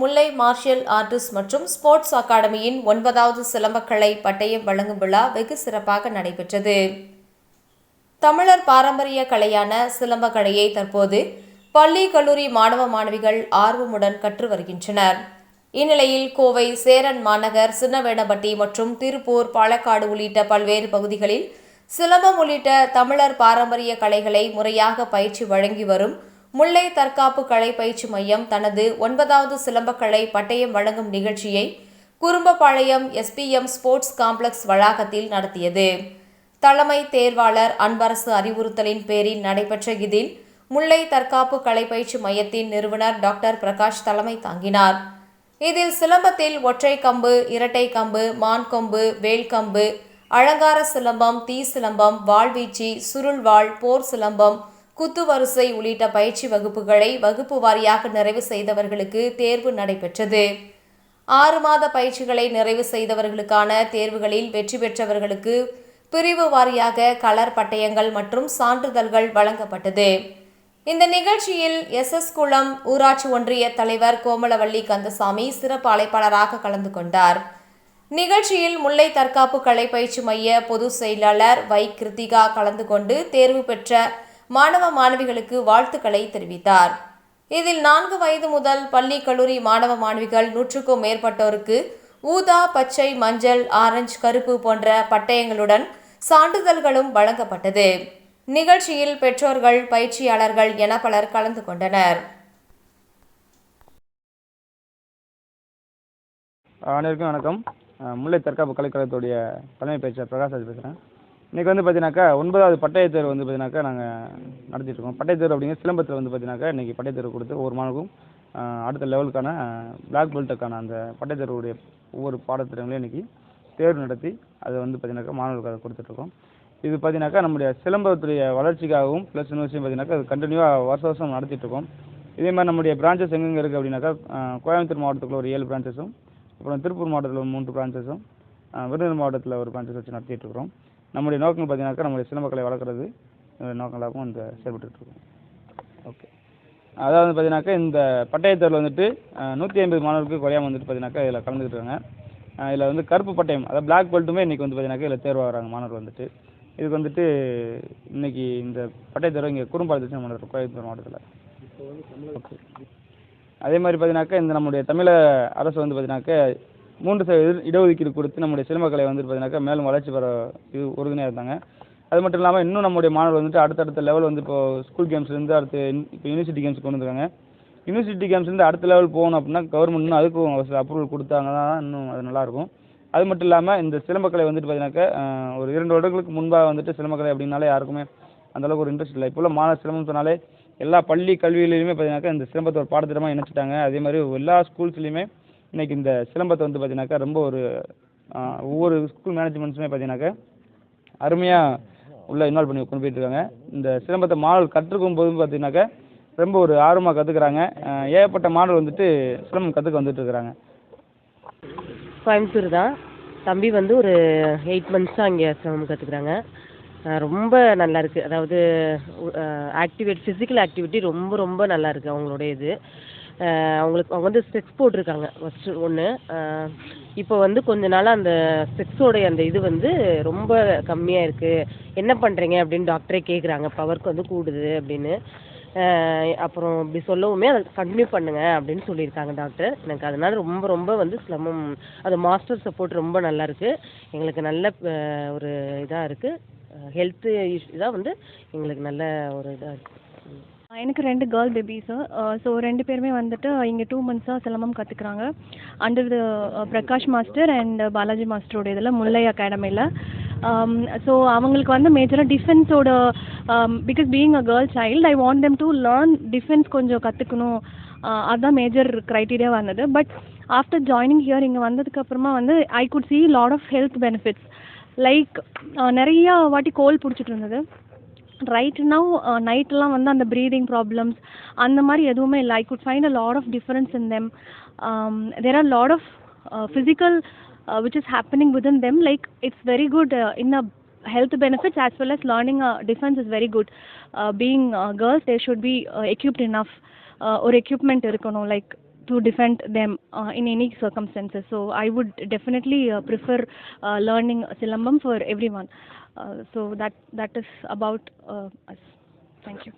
முல்லை martial artist மற்றும் sports அகாடமியின் ஒன்பதாவது சிலம்பக்கலை பட்டயம் வழங்கும் விழா வெகு சிறப்பாக நடைபெற்றது. தமிழர் பாரம்பரிய கலையான சிலம்பக்கலையை தற்போது பள்ளி கல்லூரி மாணவ மாணவிகள் ஆர்வமுடன் கற்று வருகின்றனர். இந்நிலையில் கோவை சேரன் மாநகர் சின்னவேடபட்டி மற்றும் திருப்பூர் பாலக்காடு உள்ளிட்ட பல்வேறு பகுதிகளில் சிலம்பம் உள்ளிட்ட தமிழர் பாரம்பரிய கலைகளை முறையாக பயிற்சி வழங்கி வரும் முல்லை தற்காப்பு கலை பயிற்சி மையம் தனது ஒன்பதாவது சிலம்பக்கலை பட்டயம் வழங்கும் நிகழ்ச்சியை குறும்பபாளையம் எஸ்பிஎம் ஸ்போர்ட்ஸ் காம்ப்ளெக்ஸ் வளாகத்தில் நடத்தியது. தலைமை தேர்வாளர் அன்பரசு அறிவுறுத்தலின் பேரில் நடைபெற்ற இதில் முல்லை தற்காப்பு கலை பயிற்சி மையத்தின் நிறுவனர் டாக்டர் பிரகாஷ் தலைமை தாங்கினார். இதில் சிலம்பத்தில் ஒற்றை கம்பு இரட்டை கம்பு மான் கொம்பு வேல்கம்பு அலங்கார சிலம்பம் தீ சிலம்பம் வாழ்வீச்சி சுருள்வாள் போர் சிலம்பம் குத்துவரிசை உள்ளிட்ட பயிற்சி வகுப்புகளை வகுப்பு வாரியாக நிறைவு செய்தவர்களுக்கு தேர்வு நடைபெற்றது. ஆறு மாத பயிற்சிகளை நிறைவு செய்தவர்களுக்கான தேர்வுகளில் வெற்றி பெற்றவர்களுக்கு பிரிவு வாரியாக கலர் பட்டயங்கள் மற்றும் சான்றிதழ்கள் வழங்கப்பட்டது. இந்த நிகழ்ச்சியில் எஸ். எஸ். குளம் ஊராட்சி ஒன்றிய தலைவர் கோமலவள்ளி கந்தசாமி சிறப்பு அழைப்பாளராக கலந்து கொண்டார். நிகழ்ச்சியில் முல்லை தற்காப்பு கலை பயிற்சி மைய பொதுச் செயலாளர் வை. கிருத்திகா கலந்து கொண்டு தேர்வு பெற்ற மாணவ மாணவிகளுக்கு வாழ்த்துக்களை தெரிவித்தார். இதில் நான்கு வயது முதல் பள்ளி கல்லூரி மாணவ மாணவிகள் நூற்றுக்கும் மேற்பட்டோருக்கு ஊதா பச்சை மஞ்சள் ஆரஞ்சு கருப்பு போன்ற பட்டயங்களுடன் சான்றிதழ்களும் வழங்கப்பட்டது. நிகழ்ச்சியில் பெற்றோர்கள் பயிற்சியாளர்கள் என பலர் கலந்து கொண்டனர். அனைவருக்கும் வணக்கம். முல்லை தற்காப்பு கலைக்கழகத்துடைய தலைமை பேச்சர் பிரகாஷ் பேசுகிறேன் இன்றைக்கி வந்து பார்த்தீங்கன்னாக்கா ஒன்பதாவது பட்டய தேர்வு வந்து பார்த்தீங்கன்னாக்கா நாங்கள் நடத்திட்டுருக்கோம் பட்டய தேர்வு அப்படிங்கிற சிலம்பத்தில் வந்து பார்த்தீங்கன்னாக்கா இன்றைக்கி பட்டய தேர்வு கொடுத்து ஒவ்வொரு மாணவருக்கும் அடுத்த லெவலுக்கான பிளாக் பெல்ட்டுக்கான அந்த பட்டய தேர்வுடைய ஒவ்வொரு பாடத்திட்டங்களையும் இன்றைக்கி தேர்வு நடத்தி அதை வந்து பார்த்தீங்கன்னாக்கா மாணவர்களுக்கு அதை கொடுத்துட்ருக்கோம் இது பார்த்தீங்கன்னாக்கா நம்முடைய சிலம்பத்துடைய வளர்ச்சிக்காகவும் ப்ளஸ் இன்னொரு விஷயம் பார்த்தீங்கன்னாக்கா அது கண்டினியூவாக வருஷம் வருஷம் நடத்திட்டு இருக்கோம். இதே மாதிரி நம்முடைய பிரான்ச்சஸ் எங்கெங்கே இருக்குது அப்படின்னாக்கா கோயம்புத்தூர் மாவட்டத்துக்குள்ள ஒரு ஏழு பிரான்ச்சஸும் அப்புறம் திருப்பூர் மாவட்டத்தில் ஒரு மூன்று பிரான்ச்சஸும் விருதுநகர் மாவட்டத்தில் ஒரு பிரான்ச்சஸ் வச்சு நடத்திட்டுருக்கிறோம் நம்முடைய நோக்கம் பார்த்தீங்கன்னாக்கா நம்முடைய சிலம்பக்கலை வளர்க்குறது என்னுடைய நோக்கங்களாகவும் இந்த செயல்பட்டு இருக்கோம் ஓகே அதாவது பார்த்தீங்கன்னாக்கா இந்த பட்டய தேர்வில் வந்துட்டு நூற்றி ஐம்பது மாணவர்களுக்கு குறையாம வந்துட்டு பார்த்தீங்கன்னாக்கா இதில் கலந்துக்கிட்டு இருக்காங்க அஹ் இதில் வந்து கருப்பு பட்டயம் அதாவது பிளாக் பெல்ட்டுமே இன்றைக்கி வந்து பார்த்தீங்கன்னாக்கா இதில் தேர்வாகிறாங்க மாணவர்கள் வந்துட்டு. இதுக்கு வந்துட்டு இன்னைக்கு இந்த பட்டய தேர்வு இங்கே குறும்பாளத்தில் நம்ம நடத்துகிறோம் கோயம்புத்தூர் மாவட்டத்தில். ஓகே அதே மாதிரி பார்த்தீங்கன்னாக்கா இந்த நம்முடைய தமிழக அரசு வந்து பார்த்தீங்கன்னாக்கா மூன்று சதவீத இடஒதுக்கீடு கொடுத்து நம்முடைய சிலம்பக்கலை வந்துட்டு பார்த்தீங்கன்னாக்கா மேலும் வளர்ச்சி பெற இது உறுதுணையாக இருந்தாங்க. அது மட்டும் இல்லாமல் இன்னும் நம்முடைய மாணவர்கள் வந்துட்டு அடுத்தடுத்த லெவல் வந்து இப்போ ஸ்கூல் கேம்ஸ்லேருந்து அடுத்து இப்போ யூனிவர்சிட்டி கேம்ஸ் கொண்டு வந்துருக்காங்க. யூனிவர்சிட்டி கேம்ஸ்லேருந்து அடுத்த லெவல் போகணும் அப்படின்னா கவர்மெண்ட் இன்னும் அதுக்கும் சில அப்ரூவல் கொடுத்தாங்க தான் இன்னும் அது நல்லாயிருக்கும் அது மட்டும் இல்லாமல் இந்த சிலம்பக்கலை வந்துட்டு பார்த்தீங்கன்னாக்கா ஒரு இரண்டு வருடங்களுக்கு முன்பாக வந்துட்டு சிலம்பக்கலை அப்படின்னாலே யாருக்குமே அந்தளவுக்கு ஒரு இன்ட்ரெஸ்ட் இல்லை. இப்போ உள்ள மாணவ சிலம்பம் சொன்னாலே எல்லா பள்ளி கல்வியிலையுமே பார்த்தீங்கன்னாக்கா இந்த சிலம்பத்தை ஒரு பாடத்திட்டமாக இணைச்சிட்டாங்க. அதே மாதிரி எல்லா ஸ்கூல்ஸ்லையுமே இன்னைக்கு இந்த சிலம்பத்தை வந்து பார்த்தீங்கன்னாக்கா ரொம்ப ஒரு ஒவ்வொரு ஸ்கூல் மேனேஜ்மெண்ட்ஸுமே பார்த்தீங்கன்னாக்கா அருமையாக உள்ள இன்வால்வ் பண்ணி கொண்டு போயிட்டுருக்காங்க இந்த சிலம்பத்தை மாடல் கற்றுக்கும் போதும் பார்த்தீங்கன்னாக்கா ரொம்ப ஒரு ஆர்வமாக கற்றுக்குறாங்க ஏகப்பட்ட மாடல் வந்துட்டு சிலம்பம் கற்றுக்க வந்துட்டு இருக்கிறாங்க கோயம்புத்தூர் தான். தம்பி வந்து ஒரு எயிட் மந்த்ஸாக இங்கே சிலம்பம் கற்றுக்குறாங்க ரொம்ப நல்லா இருக்குது அதாவது ஆக்டிவேட் ஃபிசிக்கல் ஆக்டிவிட்டி ரொம்ப ரொம்ப நல்லா இருக்குது அவங்களுடைய இது. அவங்களுக்கு அவங்க வந்து ஸ்பெக்ஸ் போட்டிருக்காங்க. ஃபஸ்ட்டு ஒன்று இப்போ வந்து கொஞ்ச நாளாக அந்த ஸ்பெக்ஸோடைய அந்த இது வந்து ரொம்ப கம்மியாக இருக்குது என்ன பண்ணுறீங்க அப்படின்னு டாக்டரே கேட்குறாங்க பவருக்கு வந்து கூடுது அப்படின்னு. அப்புறம் இப்படி சொல்லவுமே அதை கண்டினியூ பண்ணுங்க அப்படின்னு சொல்லியிருக்காங்க டாக்டர் எனக்கு அதனால ரொம்ப ரொம்ப வந்து சிரமம். அது மாஸ்டர் சப்போர்ட் ரொம்ப நல்லா இருக்கு. எங்களுக்கு நல்ல ஒரு இதாக இருக்கு. இஷ்யூ தான் வந்து எங்களுக்கு நல்ல ஒரு இதாக இருக்குது ம். எனக்கு ரெண்டு கேர்ள் பேபிஸு ஸோ ரெண்டு பேருமே வந்துட்டு இங்கே டூ மந்த்ஸாக சிலம்பம் கற்றுக்குறாங்க under the Prakash master and Balaji மாஸ்டரோட இதில் முல்லை அகாடமியில் ஸோ அவங்களுக்கு வந்து மேஜராக டிஃபென்ஸோட because being a girl child I want them to learn defence கொஞ்சம் கற்றுக்கணும் அதுதான் மேஜர் க்ரைட்டீரியா வந்தது. பட் ஆஃப்டர் ஜாயினிங் ஹியர் இங்கே வந்ததுக்கப்புறமா வந்து I could see lot of health benefits like நிறையா வாட்டி கோல் பிடிச்சிட்டு இருந்தது. ரைட் நவ் நைட்லாம் வந்து அந்த ப்ரீதிங் ப்ராப்ளம்ஸ் அந்த மாதிரி எதுவுமே இல்லை I could find a lot of difference in them there are lot of physical which is happening with in them like it's very good in a health benefits as well as learning uh, defense is very good. Uh, being uh, girls, they should be uh, equipped enough. Uh, ஒரு equipment இருக்கணும் like to defend them uh, in any circumstances. So I would definitely uh, prefer uh, learning Silambam for everyone. Uh, so that that is about uh, us. Thank you.